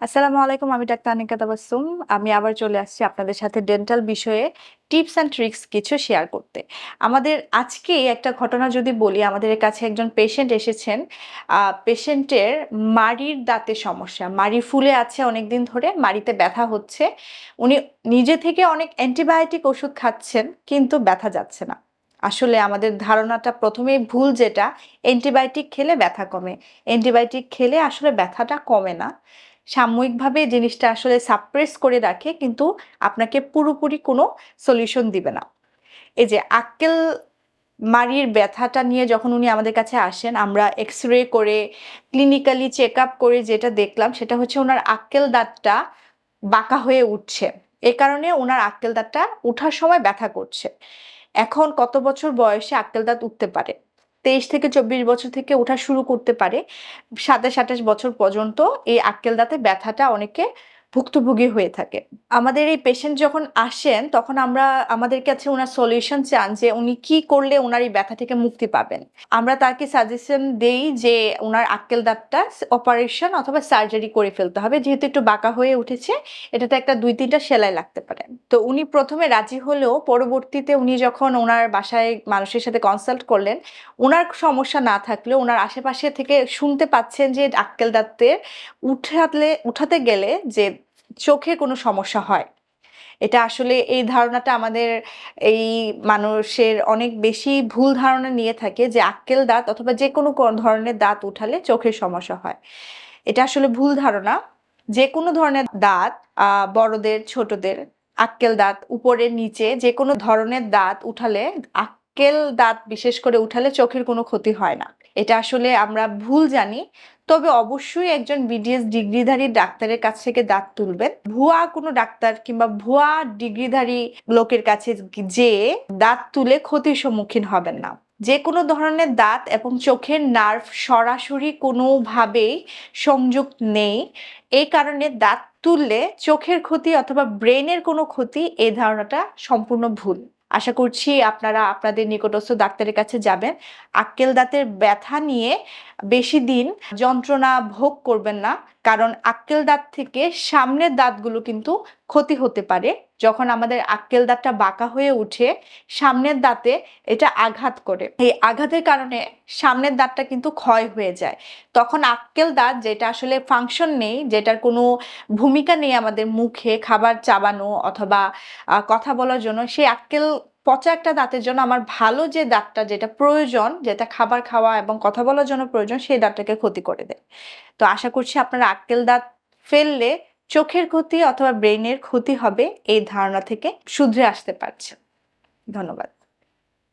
আসসালামু আলাইকুম, আমি ডাক্তার আনিকা তাবাসসুম। আমি আবার চলে আসছি আপনাদের সাথে ডেন্টাল বিষয়ে টিপস অ্যান্ড ট্রিক্স কিছু শেয়ার করতে। আমাদের আজকে একটা ঘটনা যদি বলি, আমাদের কাছে একজন পেশেন্ট এসেছেন। পেশেন্টের মাড়ির দাঁতে সমস্যা। মাড়ি ফুলে আছে অনেক দিন ধরে, মাড়িতে ব্যথা হচ্ছে। উনি নিজে থেকে অনেক অ্যান্টিবায়োটিক ওষুধ খাচ্ছেন, কিন্তু ব্যথা যাচ্ছে না। আসলে আমাদের ধারণাটা প্রথমেই ভুল যেটা অ্যান্টিবায়োটিক খেলে ব্যথা কমে। অ্যান্টিবায়োটিক খেলে আসলে ব্যথাটা কমে না। সাময়িকভাবে জিনিসটা আসলে সাপ্রেস করে রাখে, কিন্তু আপনাকে পুরোপুরি কোনো সলিউশন দিবে না। এই যে আক্কেল মারির ব্যথাটা নিয়ে যখন উনি আমাদের কাছে আসেন, আমরা এক্স রে করে ক্লিনিক্যালি চেক আপ করে যেটা দেখলাম, সেটা হচ্ছে ওনার আক্কেল দাঁতটা বাঁকা হয়ে উঠছে। এ কারণে ওনার আক্কেল দাঁতটা উঠার সময় ব্যথা করছে। এখন কত বছর বয়সে আক্কেল দাঁত উঠতে পারে? তেইশ থেকে চব্বিশ বছর থেকে ওঠা শুরু করতে পারে। সাতাশ, আঠাশ বছর পর্যন্ত এই আক্কেল দাঁতে ব্যথাটা অনেকে ভুক্তভোগী হয়ে থাকে। আমাদের এই পেশেন্ট যখন আসেন, তখন আমরা আমাদের কাছে ওনার সলিউশন চান যে উনি কি করলে ওনার এই ব্যথা থেকে মুক্তি পাবেন। আমরা তাকে সাজেশন দেই যে ওনার আক্কেল দাঁতটা অপারেশন অথবা সার্জারি করে ফেলতে হবে। যেহেতু একটু বাঁকা হয়ে উঠেছে, এটাতে একটা দুই তিনটা সেলাই লাগতে পারে। তো উনি প্রথমে রাজি হলেও পরবর্তীতে উনি যখন ওনার বাসায় মানুষের সাথে কনসাল্ট করলেন ওনার সমস্যা না থাকলেও ওনার আশেপাশে থেকে শুনতে পাচ্ছেন যে আক্কেল দাঁতের উঠালে, উঠাতে গেলে যে চোখে কোনো সমস্যা হয়। এটা আসলে এই ধারণাটা আমাদের এই মানুষের অনেক বেশি ভুল ধারণা নিয়ে থাকে যে আক্কেল দাঁত অথবা যে কোনো ধরনের দাঁত উঠালে চোখের সমস্যা হয়। এটা আসলে ভুল ধারণা। যে কোনো ধরনের দাঁত বড়দের, ছোটদের আক্কেল দাঁত উপরের নিচে যে কোনো ধরনের দাঁত উঠালে আক্কেল দাঁত বিশেষ করে উঠালে চোখের কোনো ক্ষতি হয় না। এটা আসলে আমরা ভুল জানি। তবে অবশ্যই একজন বিডিএস ডিগ্রিধারী ডাক্তারের কাছ থেকে দাঁত তুলবেন। ভুয়া কোনো ডাক্তার কিংবা ভুয়া ডিগ্রিধারী লোকের কাছে যে দাঁত তুলে ক্ষতির সম্মুখীন হবেন না। যে কোনো ধরনের দাঁত এবং চোখের নার্ভ সরাসরি কোনোভাবেই সংযোগ নেই। এই কারণে দাঁত তুললে চোখের ক্ষতি অথবা ব্রেনের কোনো ক্ষতি এই ধারণাটা সম্পূর্ণ ভুল। আশা করছি আপনারা আপনাদের নিকটস্থ ডাক্তারের কাছে যাবেন। আক্কেল দাঁতের ব্যথা নিয়ে বেশি দিন যন্ত্রণা ভোগ করবেন না। কারণ আক্কেল দাঁত থেকে সামনের দাঁতগুলো কিন্তু ক্ষতি হতে পারে। যখন আমাদের আক্কেল দাঁতটা বাঁকা হয়ে উঠে, সামনের দাঁতে এটা আঘাত করে। এই আঘাতের কারণে সামনের দাঁতটা কিন্তু ক্ষয় হয়ে যায়। তখন আক্কেল দাঁত, যেটা আসলে ফাংশন নেই, যেটার কোনো ভূমিকা নেই আমাদের মুখে, খাবার চাবানো অথবা কথা বলার জন্য, সেই আক্কেল পচা একটা দাঁতের জন্য আমার ভালো যে দাঁতটা যেটা প্রয়োজন, যেটা খাবার খাওয়া এবং কথা বলার জন্য প্রয়োজন, সেই দাঁতটাকে ক্ষতি করে দেয়। তো আশা করছি আপনারা আক্কেল দাঁত ফেললে চোখের ক্ষতি অথবা ব্রেনের ক্ষতি হবে, এই ধারণা থেকে শুধরে আসতে পারছেন। ধন্যবাদ।